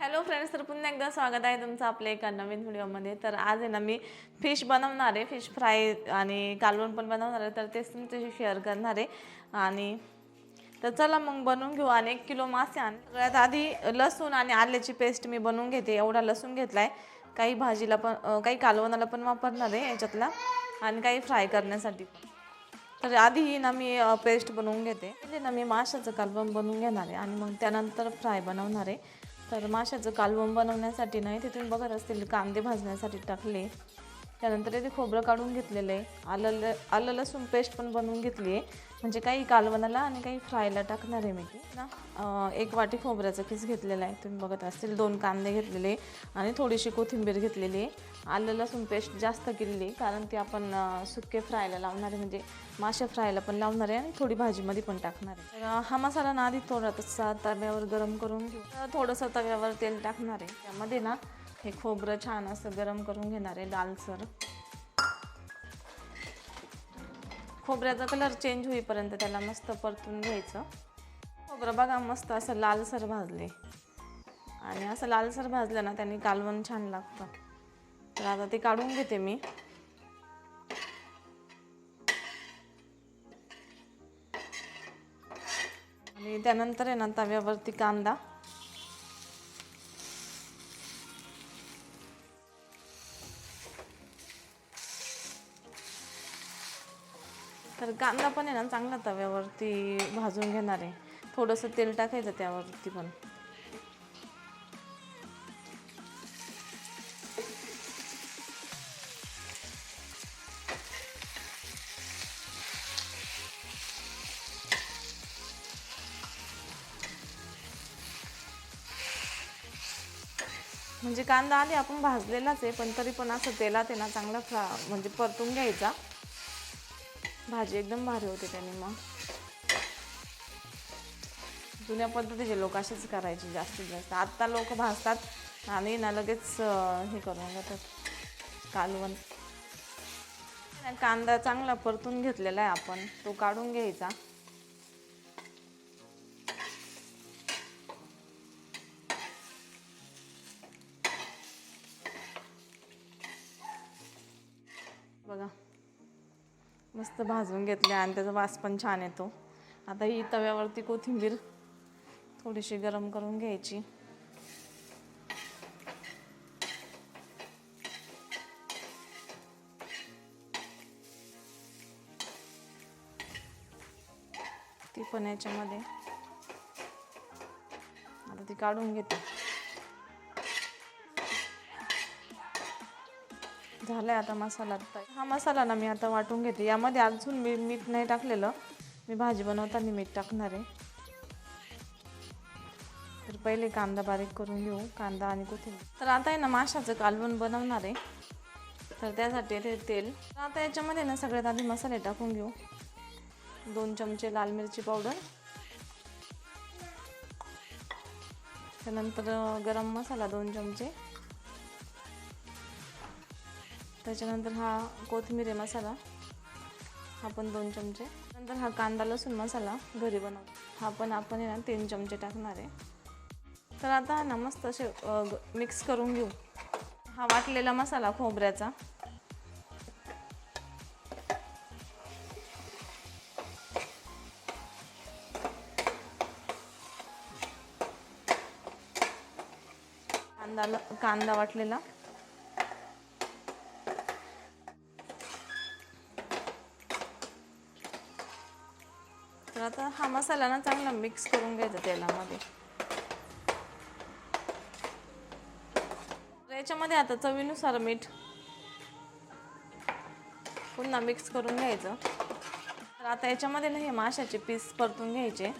Hello friends तर पुन्हा एकदा स्वागत आहे तुमचं आपल्या एका नवीन व्हिडिओमध्ये. तर आज आहे ना मी फिश बनवणार आहे फिश फ्राय आणि कालवण पण बनवणार आहे तर तेच तुमच्याशी शेअर करणार आहे. आणि तर चला मग बनवून घेऊ. आणि एक किलो मासे आण सगळ्यात आधी लसूण आणि आल्याची पेस्ट मी बनवून घेते. एवढा लसूण घेतला आहे काही भाजीला पण काही कालवणाला पण वापरणार आहे याच्यातला. आणि काही फ्राय करण्यासाठी. तर आधी ही ना मी पेस्ट बनवून घेते. म्हणजे ना मी माशाचं कालवण बनवून घेणार आहे. आणि मग त्यानंतर फ्राय बनवणार आहे. तर माशाचं कालवण बनवण्यासाठी नाही तिथून बघत असतील कांदे भाजण्यासाठी टाकले. त्यानंतर इथे खोबरं काढून घेतलेलं आहे. आलं ल आलं लसूण पेस्ट पण बनवून घेतली आहे. म्हणजे काही कालवणाला आणि काही फ्रायला टाकणार आहे मी ती ना? एक वाटी खोबऱ्याचा खीस घेतलेला आहे. तुम्ही बघत असतील दोन कांदे घेतलेले आणि थोडीशी कोथिंबीर घेतलेली आहे. आलं लसूण पेस्ट जास्त केलेली आहे कारण ती आपण सुके फ्रायला लावणार आहे. म्हणजे मासे फ्रायला पण लावणार आहे आणि थोडी भाजीमध्ये पण टाकणार आहे. तर हा मसाला ना आधी थोडासा तव्यावर गरम करून घेऊ. थोडंसं तव्यावर तेल टाकणार आहे. त्यामध्ये ना हे खोबरं छान असं गरम करून घेणार आहे लालसर. खोबऱ्याचा कलर चेंज होईपर्यंत त्याला मस्त परतून घ्यायचं. खोबरं बघा मस्त असं लालसर भाजले. आणि असं लालसर भाजलं ना त्याने कालवण छान लागतं. तर आता ते काढून घेते मी. आणि त्यानंतर आहे ना तव्यावरती कांदा. तर कांदा पण आहे ना चांगला तव्यावरती भाजून घेणार आहे. थोडंसं तेल टाकायचं त्यावरती पण. म्हणजे कांदा आधी आपण भाजलेलाच आहे पण तरी पण असं तेलात आहे ना चांगला फ्रा म्हणजे परतून घ्यायचा. भाजी एकदम भारी होते त्याने मग. जुन्या पद्धतीचे लोक असेच करायचे जास्तीत जास्त. आत्ता लोक भाजतात आणि ना लगेच हे करून जातात कालवण. कांदा चांगला परतून घेतलेला आहे आपण. तो काढून घ्यायचा. मस्त भाजून घेतले आणि त्याचा वास पण छान येतो. आता ही तव्यावरती कोथिंबीर थोडीशी गरम करून घ्यायची. ती पण याच्यामध्ये. आता ती काढून घेते. झालाय आता मसाला. हा मसाला ना मी आता वाटून घेते. यामध्ये अजून मी मीठ नाही टाकलेलं. मी भाजी बनवताना मीठ टाकणार आहे. तर पहिले कांदा बारीक करून घेऊ. कांदा आणि कोथिंबीर. तर आता आहे ना माशाचं कालवण बनवणार आहे. तर त्यासाठी ते तेल. तर आता याच्यामध्ये ना सगळ्यात आधी मसाले टाकून घेऊ. दोन चमचे लाल मिरची पावडर. त्यानंतर गरम मसाला दोन चमचे. त्याच्यानंतर हा कोथिंबीर मसाला. हा पण दोन चमचे. नंतर हा कांदा लसूण मसाला घरी बनव हा पण आपण आहे ना तीन चमचे टाकणार आहे. तर आता ना मस्त असे मिक्स करून घेऊ. हा वाटलेला मसाला खोबऱ्याचा. कांदा कांदा वाटलेला. तर आता हा मसाला ना चांगला मिक्स करून घ्यायचा तेलामध्ये. याच्यामध्ये आता चवीनुसार मीठ पुन्हा मिक्स करून घ्यायचं. तर आता याच्यामध्ये ना हे माशाचे पीस परतून घ्यायचे.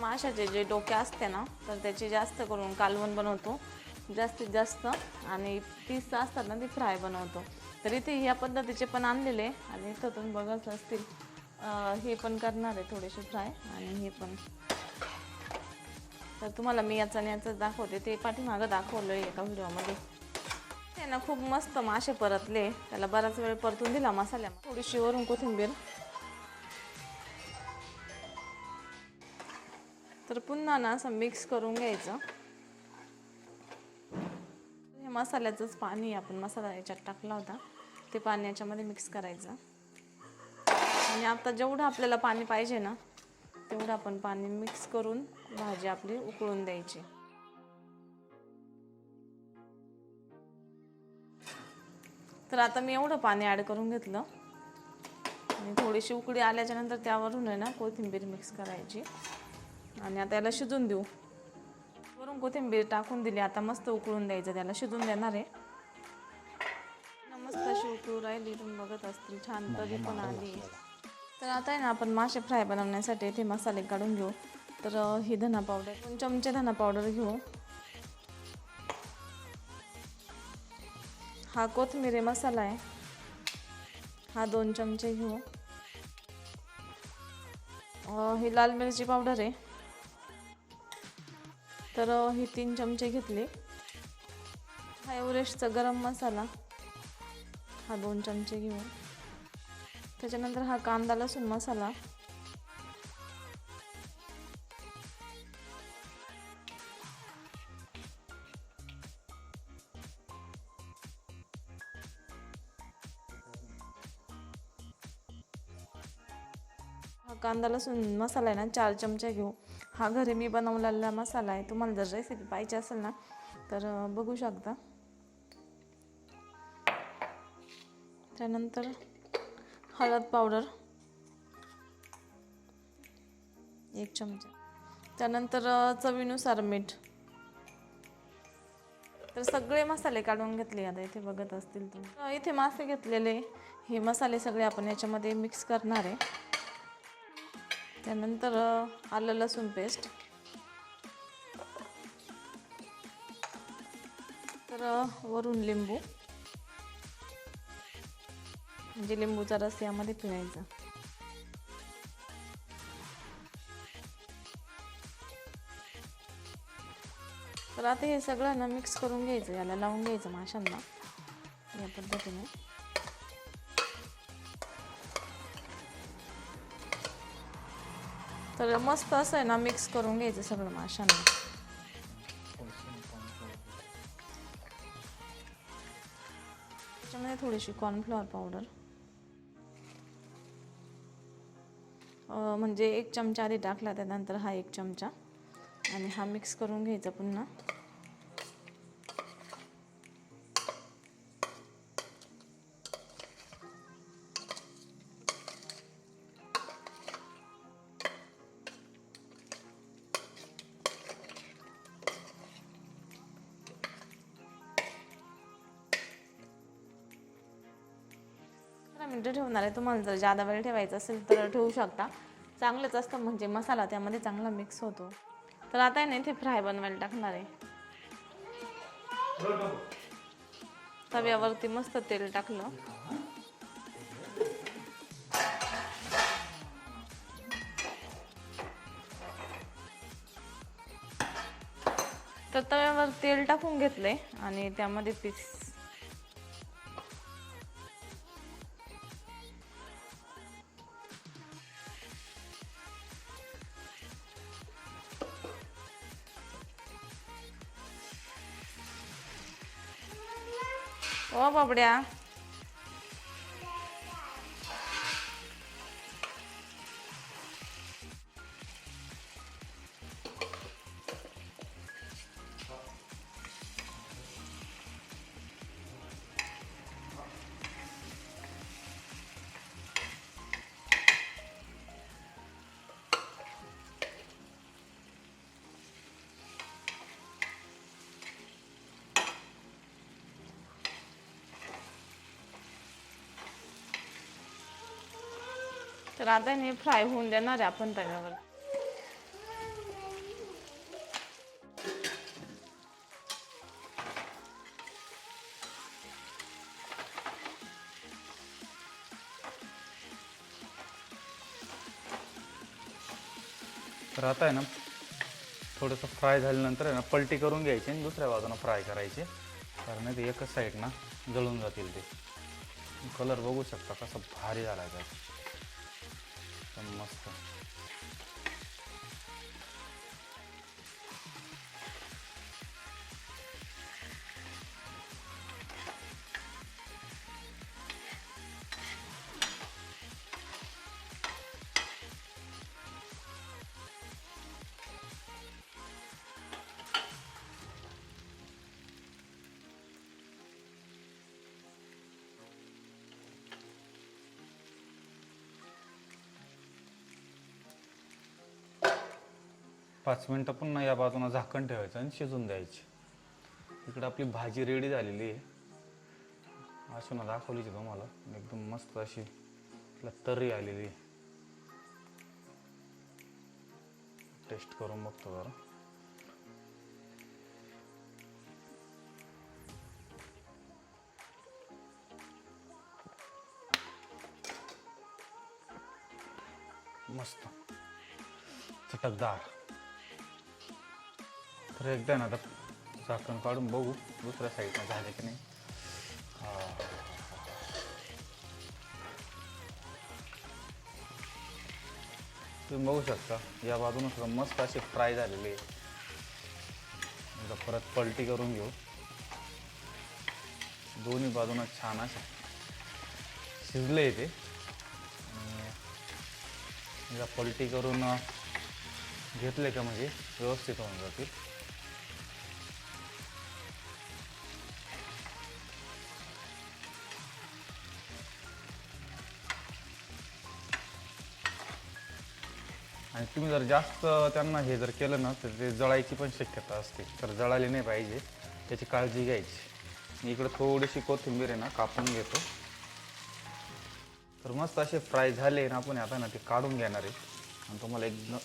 माशाचे जे डोके असते ना तर त्याचे जास्त करून कालवण बनवतो. जास्तीत जास्त आणि तीस असतात ना ती फ्राय बनवतो. तर इथे ह्या पद्धतीचे पण आणलेले आणि इथं तुम्ही बघत असतील हे पण करणार आहे थोडेसे फ्राय आणि हे पण. तर तुम्हाला मी याचा आणि याचं दाखवते. ते पाठीमागं दाखवलं आहे एका व्हिडिओमध्ये. ते ना खूप मस्त मासे परतले. त्याला बराच वेळ परतून दिला मसाल्या थोडीशी वरून कोथिंबीर. तर पुन्हा ना असं मिक्स करून घ्यायचं. मसाल्याचंच पाणी आपण मसाला याच्यात टाकला होता. ते पाणी याच्यामध्ये मिक्स करायचं. आणि आता जेवढं आपल्याला पाणी पाहिजे ना तेवढं आपण पाणी मिक्स करून भाजी आपली उकळून द्यायची. तर आता मी एवढं पाणी ॲड करून घेतलं. आणि थोडीशी उकळी आल्याच्यानंतर त्यावरून आहे ना कोथिंबीर मिक्स करायची. आणि आता याला शिजून देऊ. कोथिंबीर टाकून दिली. आता मस्त उकळून द्यायचं त्याला. शिजून देणार आहे. मस्त अशी उकळू राहिली. तुम्ही बघत असतील छान तरी पण आली. तर आता आहे ना आपण मासे फ्राय बनवण्यासाठी इथे मसाले काढून घेऊ. तर ही धना पावडर दोन चमचे धना पावडर घेऊ. हा कोथिंबीर मसाला आहे. हा दोन चमचे घेऊ. ही लाल मिरची पावडर आहे. तर हे ही तीन चमचे घेतले. हा एव्हरेस्टचा गरम मसाला. हा दोन चमचे घेऊ त्याच्यानंतर हा कांदा लसूण मसाला. हा कांदा लसूण मसाला आहे ना चार चमचे घेऊ. हा घरी मी बनवलेला मसाला आहे. तुम्हाला जर रेसिपी पाहिजे असेल ना तर बघू शकता. त्यानंतर हळद पावडर. एक चमचा. त्यानंतर चवीनुसार मीठ. तर सगळे मसाले काढून घेतले आता इथे बघत असतील तुम्ही. इथे मासे घेतलेले. हे मसाले सगळे आपण याच्यामध्ये मिक्स करणार आहे. त्यानंतर आलं लसूण पेस्ट तर वरून लिंबू. म्हणजे लिंबूचा रस यामध्ये पिळायचा. तर आता हे सगळं ना मिक्स करून घ्यायचं याला लावून घ्यायचं माशांना या पद्धतीने. तर मस्त असं आहे ना मिक्स करून घ्यायचं सगळं माशांना. त्याच्यामध्ये थोडीशी कॉर्नफ्लॉवर पावडर म्हणजे एक चमचा आधी टाकला त्यानंतर हा एक चमचा. आणि हा मिक्स करून घ्यायचा पुन्हा. दहा मिनटं ठेवणार आहे. तुम्हाला जर जादा वेळ ठेवायचं असेल तर ठेवू शकता. चांगलंच असतं म्हणजे मसाला त्यामध्ये चांगला मिक्स होतो. तर आता आहे ना इथे फ्राय बनवायला टाकणार आहे. तव्यावरती मस्त तेल टाकलं. तर तव्यावर तेल टाकून घेतलंय आणि त्यामध्ये पीस ओ बाबड्या. तर आता हे फ्राय होऊन देणार आहे आपण तव्यावर तर आता आहे ना थोडंसं फ्राय झाल्यानंतर आहे ना पलटी करून घ्यायची आणि दुसऱ्या बाजूनं फ्राय करायची. कारण ते एकच साईड ना जळून जातील ते. कलर बघू शकता कसा भारी झाला आहे त्याचा एकदम मस्त पाच मिनटं पुन्हा या बाजूला झाकण ठेवायचं आणि शिजून द्यायची. इकडं आपली भाजी रेडी झालेली आहे. अशी ना तुम्हाला. एकदम मस्त अशी तिला तर्री आलेली आहे. टेस्ट करून बघतो जरा. मस्त. चटकदार. तर एकदा ना आता झाकण काढून बघू दुसऱ्या साईडनं झालं की नाही. तुम्ही बघू शकता या बाजूनं सुद्धा मस्त अशी फ्राय झालेले आहे परत पलटी करून घेऊ. दोन्ही बाजूनं छान असे शिजले ते. आणि पलटी करून घेतले का म्हणजे व्यवस्थित होऊन जातील. आणि तुम्ही जर जास्त त्यांना हे जर केलं ना तर ते जळायची पण शक्यता असते. तर जळाले नाही पाहिजे. त्याची काळजी घ्यायची. मी इकडं थोडीशी कोथिंबीर आहे ना कापून घेतो. तर मस्त असे फ्राय झाले ना आपण आता ना ते काढून घेणार आहे. आणि तुम्हाला एकदम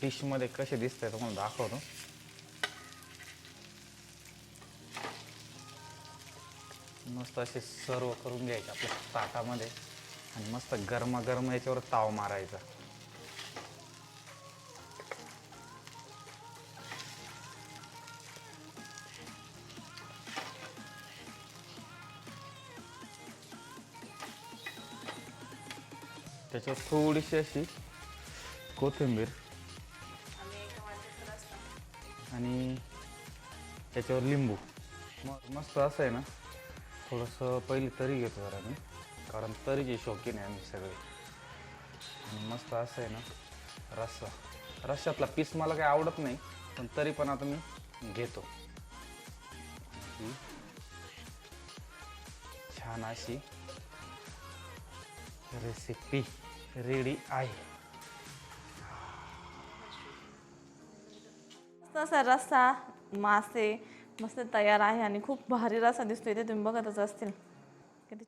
डिशमध्ये कसे दिसत आहे तुम्हाला दाखवतो. मस्त असे सर्व करून घ्यायचे आपल्या ताटामध्ये. आणि मस्त गरमागरम याच्यावर ताव मारायचा. त्याच्यावर थोडीशी अशी कोथिंबीर. आणि त्याच्यावर लिंबू. मग मस्त असं आहे ना थोडंसं पहिले तरी घेतो जरा मी कारण तरीची शौकीन आहे आम्ही सगळे. आणि मस्त असं आहे ना रस्सा. रश्श्यातला पीस मला काही आवडत नाही पण तरी पण आता मी घेतो. छान अशी रेसिपी रेडी आहे. मस्त असा रस्सा मासे मस्त तयार आहे आणि खूप भारी रस्सा दिसतोय. ते तुम्ही बघतच असतील. किती